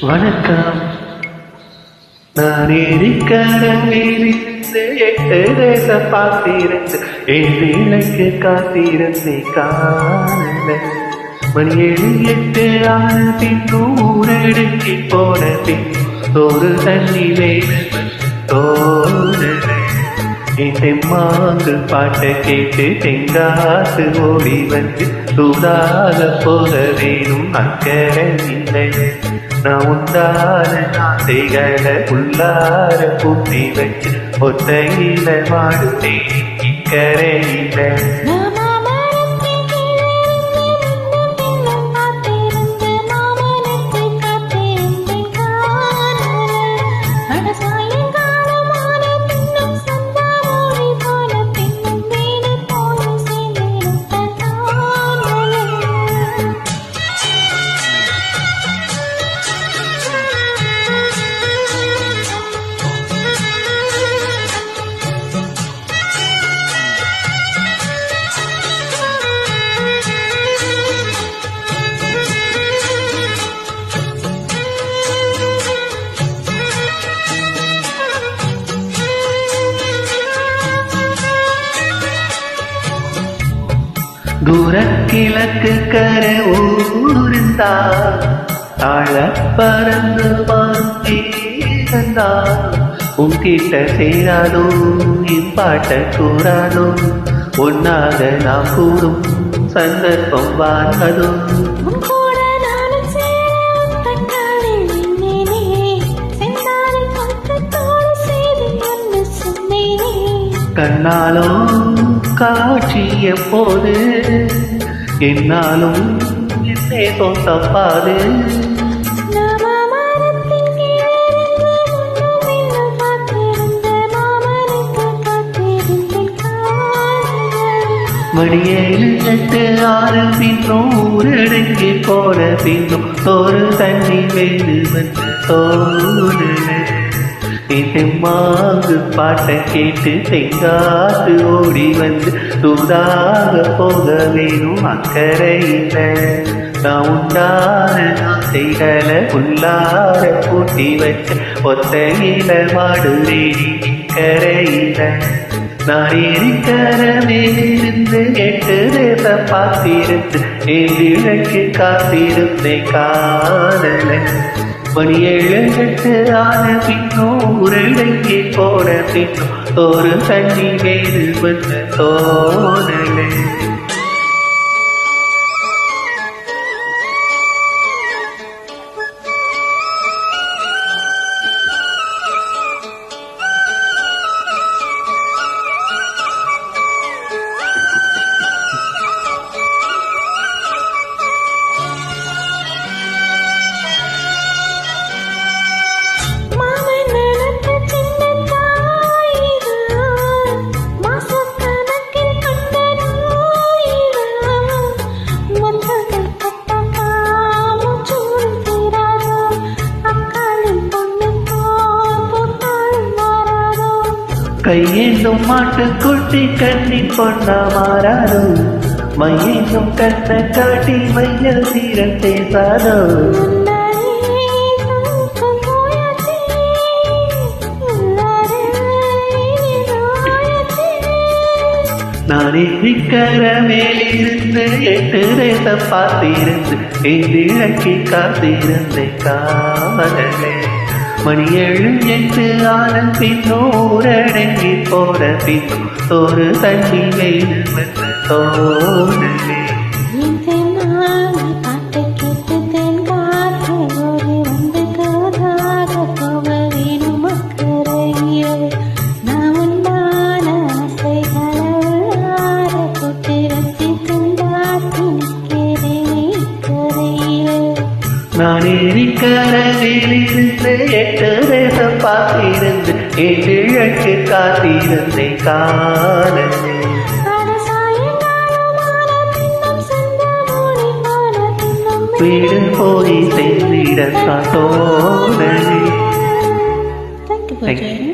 வணக்கம். நான் ஏரிக்கடலிலிருந்து பார்த்திருந்து என் இலக்கு காத்திருந்தே காணல. மணி ஏழு எட்டு ஆறு பின் ஊரடுக்கி போன பின் ஒரு தண்ணி வேணும் தோணலை என் தெம்மாங்கு பாட்டை கேட்டு தெங்காசு ஓடி வந்து சூடாக போக வேணும். அக்கறை இல்லை. நான் உண்டான ஆசைகளை உள்ளார பூட்டி வச்சு ஒத்தையில வாடுவேன் இக்கரையில மாமரத்தின் தூரக்கிழக்கு கரை ஊருந்தா தாழ பறந்து வந்தா உன்கிட்ட சேராதோ என் பாட்ட கூறாதோ ஒன்னாக நாம் கூடும் சந்தர்ப்பம் வாழ்ந்ததோ கண்ணாலும் காட்சிய போது என்னாலும் என்னே தப்பாது. மாமரத்தின் கீழிருந்து மணியேழு எட்டு ஆறு பின்னும் ஊரடங்கி போன பின்னும் ஒரு தண்ணி வேறு வந்து தோணுல பாட்டை கேட்டு தெங்காத்து ஓடி வந்து தூதாக போக வேணும் அக்கறையில். நான் உண்டான ஆசைகளை உள்ளார பூட்டி வச்ச ஒத்தையில மாடுவேடி கரையில நான் இருக்கிற மேலிருந்து எட்டு தேச பார்த்திருந்து என் விளக்கு காத்திருந்தேன் காணல. மணி ஏழு ஆன பின்னும் ஊரடங்கி போன பின்னும் ஒரு தண்ணி வேறு வந்த தோணலே. கையேந்தும் மாட்டுக்குட்டி கண்ணி பொண்ணா மாறாரோ மையேந்தும் கண்ண காட்டி மையல் தீரத்தை பேசாதோ முன்னாலே தூக்கம் மேலிருந்து எட்டு பார்த்திருந்து எதிழக்கி காத்திருந்த காதலே மணி ஏழு எட்டு ஆன நூறடங்கி போற பின் தோறு தண்ணி வெயில் வந்து இருக்கிற மேலிருந்து எட்டு தேசம் பார்த்திருந்து எதிழக்கு காத்திருந்தேன் காலமே வீடு போய் செய்திட தோணலே Thank you.